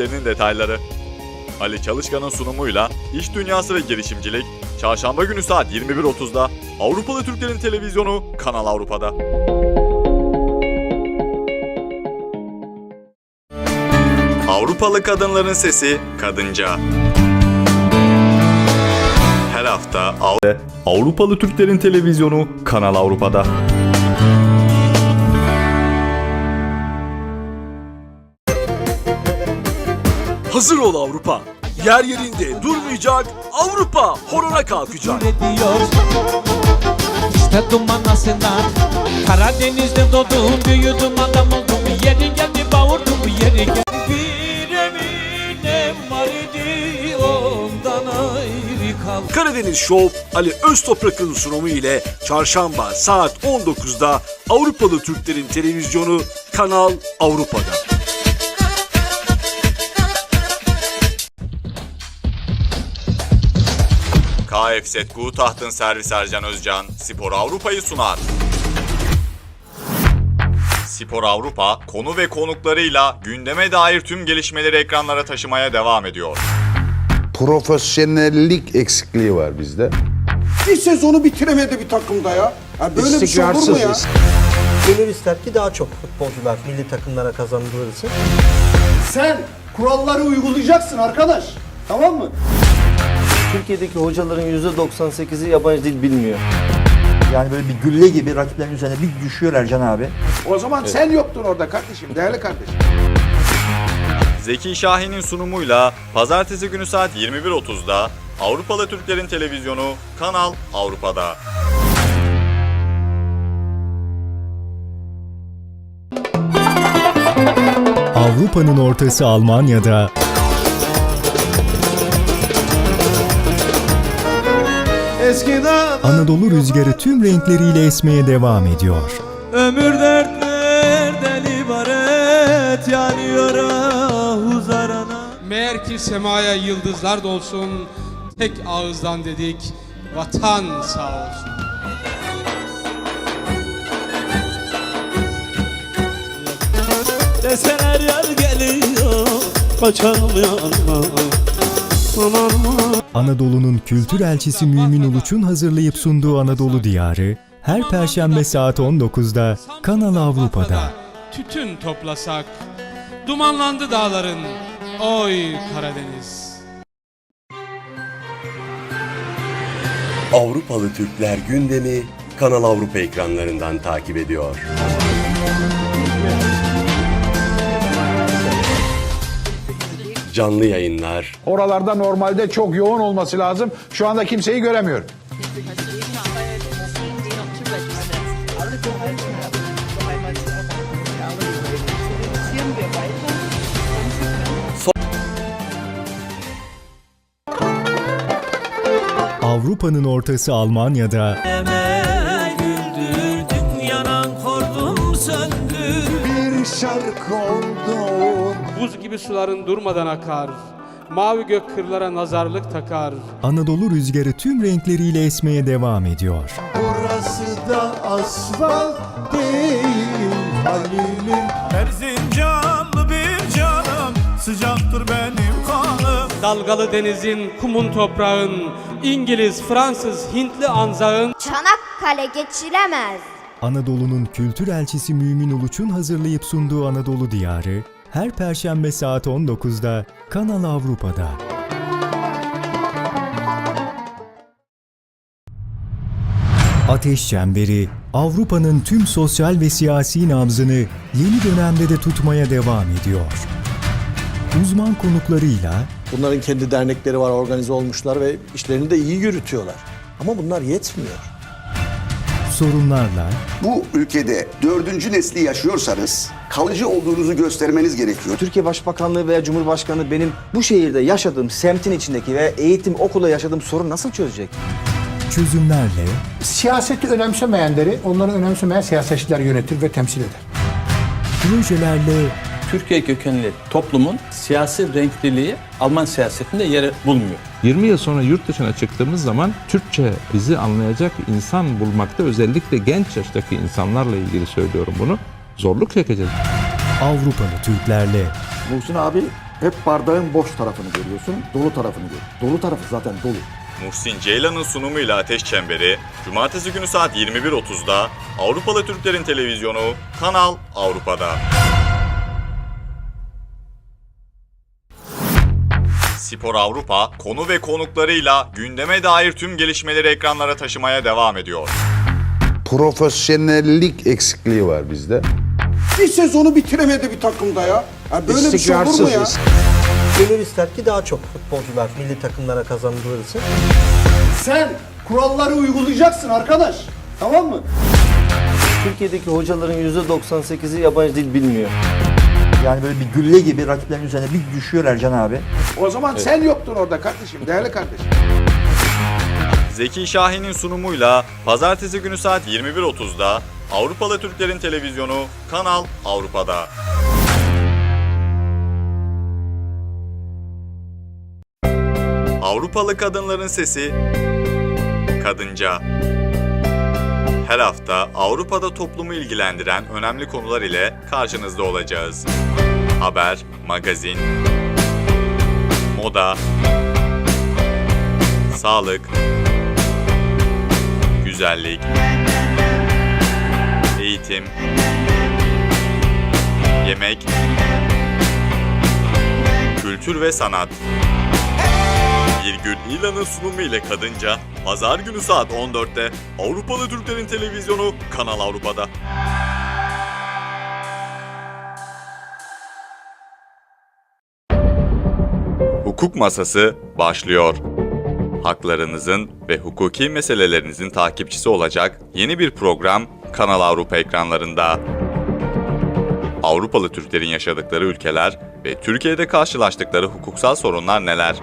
Türklerinin detayları. Ali Çalışkan'ın sunumuyla iş dünyası ve girişimcilik Çarşamba günü saat 21.30'da Avrupalı Türklerin Televizyonu Kanal Avrupa'da. Avrupalı kadınların sesi kadınca. Her hafta Av- Avrupalı Türklerin Televizyonu Kanal Avrupa'da. Hazır ol Avrupa. Yer yerinde durmayacak. Avrupa horona kalkacak. İşte duman asından Karadeniz'de doğdum büyüdüm adam oldum Yeri geldi bağırdım yeri geldi Bir eminem var idi ondan ayrı kaldım Karadeniz Show Ali Öztoprak'ın sunumu ile çarşamba saat 19'da Avrupalı Türklerin televizyonu Kanal Avrupa'da. KF Tahtın servis Ercan Özcan Spor Avrupa'yı sunar. Spor Avrupa konu ve konuklarıyla gündeme dair tüm gelişmeleri ekranlara taşımaya devam ediyor. profesyonellik eksikliği var bizde. Bir sezonu bitiremedi bir takımda ya. ya böyle bir şey olur mu ya? Gönül ister ki daha çok futbolcular milli takımlara kazandırılsın. Sen kuralları uygulayacaksın arkadaş. Tamam mı? Türkiye'deki hocaların %98'i yabancı dil bilmiyor. Yani böyle bir gülle gibi rakiplerin üzerine bir düşüyor Ercan abi. O zaman sen yoktun orada kardeşim, değerli kardeşim. Zeki Şahin'in sunumuyla pazartesi günü saat 21.30'da Avrupalı Türklerin Televizyonu Kanal Avrupa'da. Avrupa'nın ortası Almanya'da Anadolu rüzgarı tüm renkleriyle esmeye devam ediyor. Ömür dertlerden ibaret yanıyor ah zarana Meğer ki semaya yıldızlar dolsun, tek ağızdan dedik, vatan sağ olsun. Deseler yar geliyor Kaçalım Aman aman Anadolu'nun kültür elçisi Mümin Uluç'un hazırlayıp sunduğu Anadolu Diyarı her perşembe saat 19'da Kanal Avrupa'da. Tütün toplasak, dumanlandı dağların, oy Karadeniz. Avrupalı Türkler gündemi Kanal Avrupa ekranlarından takip ediyor. Canlı yayınlar, Oralarda normalde çok yoğun olması lazım. Şu anda kimseyi göremiyorum. Avrupa'nın ortası Almanya'da güldürdün yanan kordum söndür Bir şarkı oldu. Buz gibi suların durmadan akar, mavi gök kırlara nazarlık takar. Anadolu rüzgarı tüm renkleriyle esmeye devam ediyor. Burası da asfalt değil Halil'im. Erzincanlı bir canım Sıcaktır benim kanım Dalgalı denizin, kumun toprağın İngiliz, Fransız, Hintli anzağın Çanakkale geçilemez. Anadolu'nun kültür elçisi Mümin Uluç'un hazırlayıp sunduğu Anadolu Diyarı her perşembe saat 19'da Kanal Avrupa'da. Ateş Çemberi, Avrupa'nın tüm sosyal ve siyasi nabzını yeni dönemde de tutmaya devam ediyor. Uzman konuklarıyla Bunların kendi dernekleri var, organize olmuşlar ve işlerini de iyi yürütüyorlar. Ama bunlar yetmiyor. Sorunlarla, Bu ülkede dördüncü nesli yaşıyorsanız kalıcı olduğunuzu göstermeniz gerekiyor. Türkiye Başbakanlığı veya Cumhurbaşkanı benim bu şehirde yaşadığım semtin içindeki ve eğitim okula yaşadığım sorun nasıl çözecek? çözümlerle, Siyaseti önemsemeyenleri, onları önemsemeyen siyasetçiler yönetir ve temsil eder. projelerle Türkiye kökenli toplumun siyasi renkliliği Alman siyasetinde yer bulmuyor. 20 yıl sonra yurt dışına çıktığımız zaman Türkçe bizi anlayacak insan bulmakta özellikle genç yaştaki insanlarla ilgili söylüyorum bunu. Zorluk çekeceğiz. Avrupalı Türklerle Muhsin abi Hep bardağın boş tarafını görüyorsun, dolu tarafını görüyorsun. Dolu tarafı zaten dolu. Muhsin Ceylan'ın sunumuyla Ateş Çemberi, Cumartesi günü saat 21.30'da Avrupalı Türklerin Televizyonu Kanal Avrupa'da. Spor Avrupa konu ve konuklarıyla gündeme dair tüm gelişmeleri ekranlara taşımaya devam ediyor. Profesyonellik eksikliği var bizde. Bir sezonu bitiremedi bir takımda ya. ya böyle bir şey olur mu ya? Gönül ister ki daha çok futbolcular milli takımlara kazandırılsın. Sen kuralları uygulayacaksın arkadaş. Tamam mı? Türkiye'deki hocaların %98'i yabancı dil bilmiyor. Yani böyle bir gülle gibi rakiplerin üzerine bir düşüyor Ercan abi. O zaman sen yoktun orada kardeşim, değerli kardeşim. Zeki Şahin'in sunumuyla Pazartesi günü saat 21.30'da Avrupalı Türklerin Televizyonu Kanal Avrupa'da. Avrupalı kadınların sesi Kadınca Her hafta Avrupa'da toplumu ilgilendiren önemli konular ile karşınızda olacağız. Haber, magazin, moda, sağlık, güzellik, eğitim, yemek, kültür ve sanat. Birgül İlan'ın sunumu ile Kadınca, Pazar günü saat 14'te Avrupalı Türklerin Televizyonu Kanal Avrupa'da. Hukuk Masası başlıyor. Haklarınızın ve hukuki meselelerinizin takipçisi olacak yeni bir program Kanal Avrupa ekranlarında. Avrupalı Türklerin yaşadıkları ülkeler ve Türkiye'de karşılaştıkları hukuksal sorunlar neler?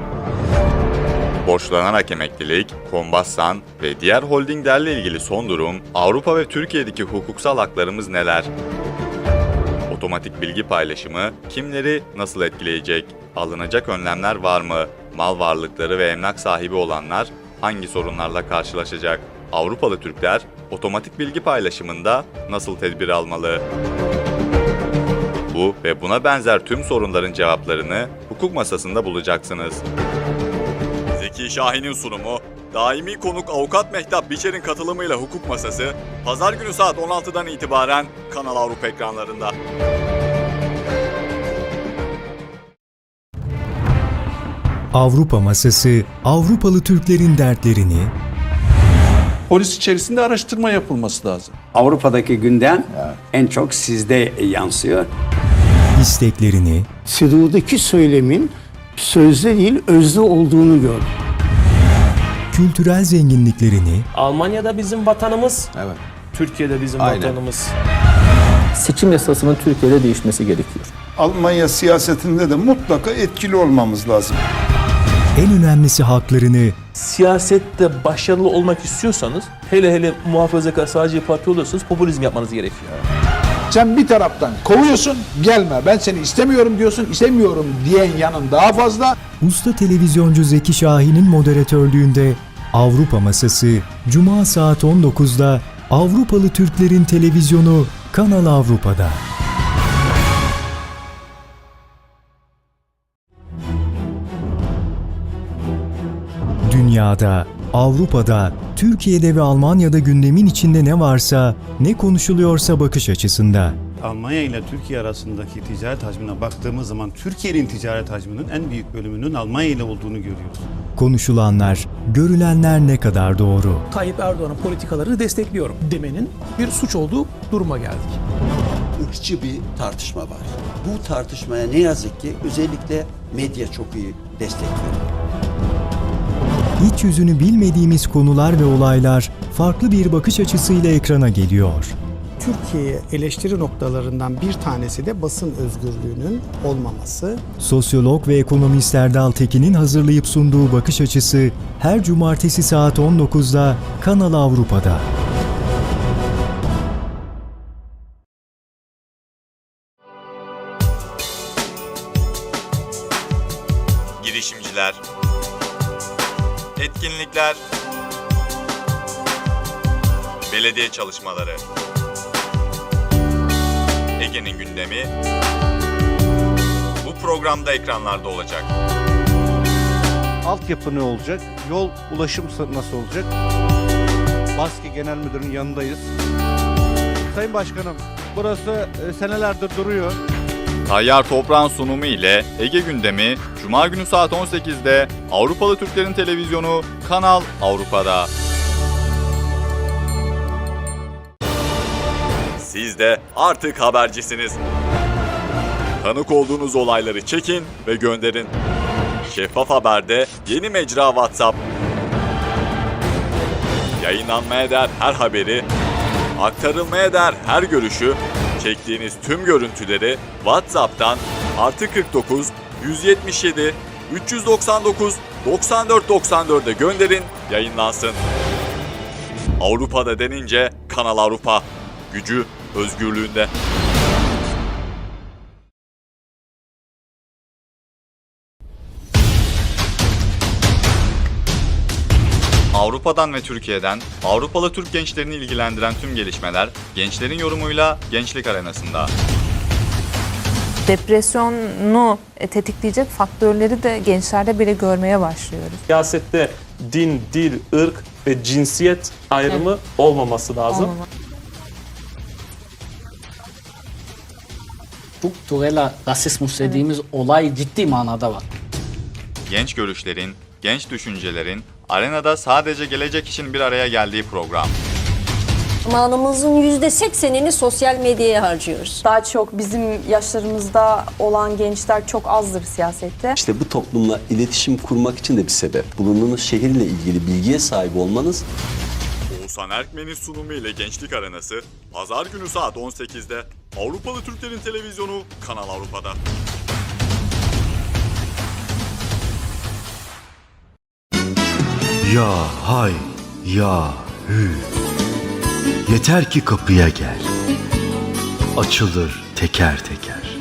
Borçlanarak emeklilik, Kombassan ve diğer holdinglerle ilgili son durum, Avrupa ve Türkiye'deki hukuksal haklarımız neler? Otomatik bilgi paylaşımı kimleri nasıl etkileyecek? Alınacak önlemler var mı? Mal varlıkları ve emlak sahibi olanlar hangi sorunlarla karşılaşacak? Avrupalı Türkler otomatik bilgi paylaşımında nasıl tedbir almalı? Bu ve buna benzer tüm sorunların cevaplarını hukuk masasında bulacaksınız. Zeki Şahin'in sunumu, daimi konuk avukat Mehtap Biçer'in katılımıyla hukuk masası, pazar günü saat 16'dan itibaren Kanal Avrupa ekranlarında. Avrupa Masası, Avrupalı Türklerin dertlerini, Polis içerisinde araştırma yapılması lazım. Avrupa'daki gündem en çok sizde yansıyor. isteklerini, Sedudaki söylemin sözde değil özde olduğunu gör. Kültürel zenginliklerini, Almanya'da bizim vatanımız. Evet. Türkiye'de bizim Aynen. vatanımız. Seçim yasasının Türkiye'de değişmesi gerekiyor. Almanya siyasetinde de mutlaka etkili olmamız lazım. en önemlisi haklarını Siyasette başarılı olmak istiyorsanız hele hele muhafazakar sağcı parti olursanız popülizm yapmanız gerekiyor. Sen bir taraftan kovuyorsun, gelme ben seni istemiyorum diyorsun, istemiyorum diyen yanın daha fazla. usta televizyoncu Zeki Şahin'in moderatörlüğünde Avrupa Masası Cuma saat 19'da Avrupalı Türklerin Televizyonu Kanal Avrupa'da. Dünyada, Avrupa'da, Türkiye'de ve Almanya'da gündemin içinde ne varsa, ne konuşuluyorsa bakış açısında. Almanya ile Türkiye arasındaki ticaret hacmine baktığımız zaman Türkiye'nin ticaret hacminin en büyük bölümünün Almanya ile olduğunu görüyoruz. Konuşulanlar, görülenler ne kadar doğru? Tayyip Erdoğan'ın politikalarını destekliyorum demenin bir suç olduğu duruma geldik. Irkçı bir tartışma var. Bu tartışmaya ne yazık ki özellikle medya çok iyi destek veriyor. İç yüzünü bilmediğimiz konular ve olaylar farklı bir bakış açısıyla ekrana geliyor. Türkiye'ye eleştiri noktalarından bir tanesi de basın özgürlüğünün olmaması. Sosyolog ve ekonomist Erdal Tekin'in hazırlayıp sunduğu bakış açısı her cumartesi saat 19'da Kanal Avrupa'da. girişimciler, etkinlikler, belediye çalışmaları. Ege'nin gündemi bu programda ekranlarda olacak? Altyapı ne olacak? Yol ulaşım nasıl olacak? Baski Genel Müdürü'nün yanındayız. Sayın Başkanım, burası e, senelerdir duruyor. Tayyar Toprağ'ın sunumu ile Ege gündemi Cuma günü saat 18'de Avrupalı Türklerin Televizyonu Kanal Avrupa'da. Siz de artık habercisiniz. Tanık olduğunuz olayları çekin ve gönderin. Şeffaf Haber'de yeni mecra WhatsApp. Yayınlanmaya değer her haberi, aktarılmaya değer her görüşü, çektiğiniz tüm görüntüleri WhatsApp'tan artı 49 177 399 94 94'e gönderin, yayınlansın. Avrupa'da denince Kanal Avrupa. Gücü özgürlüğünde. Avrupa'dan ve Türkiye'den Avrupalı Türk gençlerini ilgilendiren tüm gelişmeler gençlerin yorumuyla Gençlik Arenası'nda. Depresyonu tetikleyecek faktörleri de gençlerde bile görmeye başlıyoruz. Siyasette din, dil, ırk ve cinsiyet ayrımı olmaması lazım. Olmama- Strukturel rasismus dediğimiz olay ciddi manada var. Genç görüşlerin, genç düşüncelerin arenada sadece gelecek için bir araya geldiği program. Zamanımızın yüzde seksenini sosyal medyaya harcıyoruz. Daha çok bizim yaşlarımızda olan gençler çok azdır siyasette. İşte bu toplumla iletişim kurmak için de bir sebep. Bulunduğunuz şehirle ilgili bilgiye sahip olmanız Oğuzhan Erkmen'in sunumu ile Gençlik Arenası, Pazar günü saat 18'de Avrupalı Türklerin Televizyonu Kanal Avrupa'da. Ya hay ya hü Yeter ki kapıya gel Açılır teker teker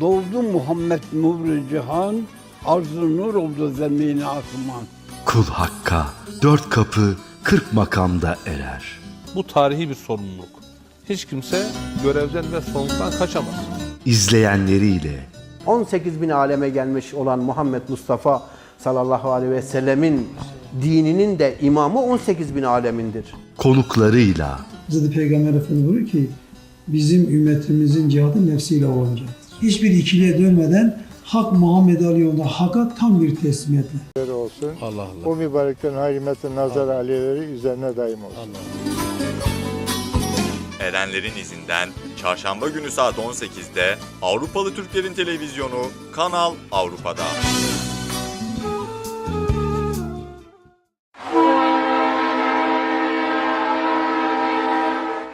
Doğdu Muhammed Nuri Cihan, arzu nur oldu zemini asman. Kul hakka dört kapı kırk makamda erer Bu tarihi bir sorumluluk. Hiç kimse görevden ve sorumluluktan kaçamaz. İzleyenleriyle 18 bin aleme gelmiş olan Muhammed Mustafa sallallahu aleyhi ve sellemin dininin de imamı 18 bin alemindir. konuklarıyla Hazreti Peygamber Efendimiz buyuruyor ki bizim ümmetimizin cihadı nefsiyle olacaktır. Hiçbir ikiliye dönmeden Hak Muhammed Ali yolunda Hak'a tam bir teslimiyetle. olsun. Allah Allah. O mübareklerin hürmeti nazar aliyeleri üzerine daim olsun. Erenlerin izinden Çarşamba günü saat 18'de Avrupalı Türklerin Televizyonu Kanal Avrupa'da.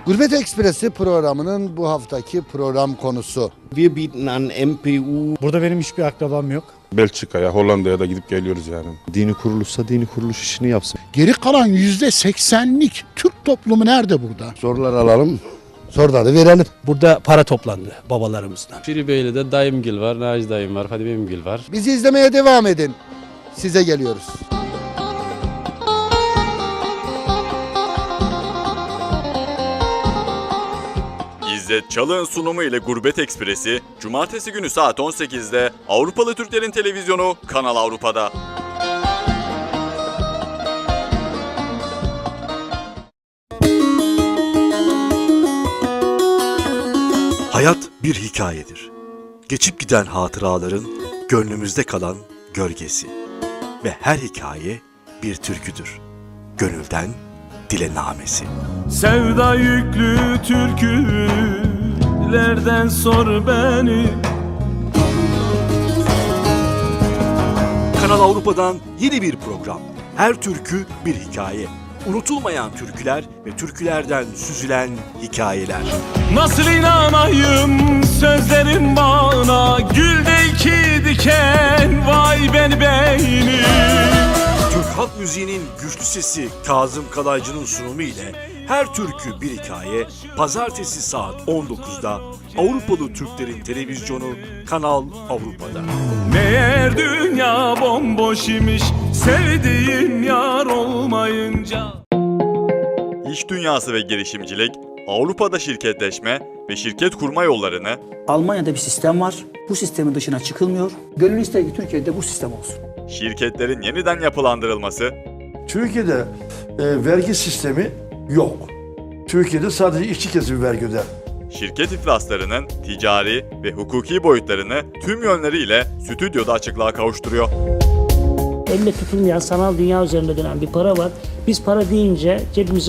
Gurbet Ekspresi programının bu haftaki program konusu. Wir bieten an MPU. Burada benim hiçbir akrabam yok. Belçika'ya, Hollanda'ya da gidip geliyoruz yani. Dini kuruluşsa dini kuruluş işini yapsın. Geri kalan yüzde seksenlik Türk toplumu nerede burada? Sorular alalım. Soruları verelim. Burada para toplandı babalarımızdan. Şiribeyli'de dayımgil var, Naci dayım var, Fadime Emgil var. Bizi izlemeye devam edin. Size geliyoruz. İzzet Çalık'ın sunumu ile Gurbet Ekspresi Cumartesi günü saat 18'de Avrupalı Türklerin Televizyonu Kanal Avrupa'da. Hayat bir hikayedir. Geçip giden hatıraların gönlümüzde kalan gölgesi. Ve her hikaye bir türküdür. Gönülden dile namesi. Sevda yüklü türkülerden sor beni Kanal Avrupa'dan yeni bir program. Her türkü bir hikaye. Unutulmayan türküler ve türkülerden süzülen hikayeler. Nasıl inanayım sözlerin bana Gülde iki diken vay beni beyni Türk halk müziğinin güçlü sesi Kazım Kalaycı'nın sunumu ile her türkü bir hikaye pazartesi saat 19'da Avrupalı Türklerin televizyonu Kanal Avrupa'da. Meğer dünya bomboş imiş Sevdiğin yar olmayınca İş dünyası ve girişimcilik Avrupa'da şirketleşme ve şirket kurma yollarını, Almanya'da bir sistem var. Bu sistemin dışına çıkılmıyor. Gönül ister ki Türkiye'de bu sistem olsun. Şirketlerin yeniden yapılandırılması, Türkiye'de e, vergi sistemi yok. Türkiye'de sadece işçi kesimi vergi öder. şirket iflaslarının ticari ve hukuki boyutlarını tüm yönleriyle stüdyoda açıklığa kavuşturuyor. Elle tutulmayan sanal dünya üzerinde dönen bir para var. Biz para deyince cebimize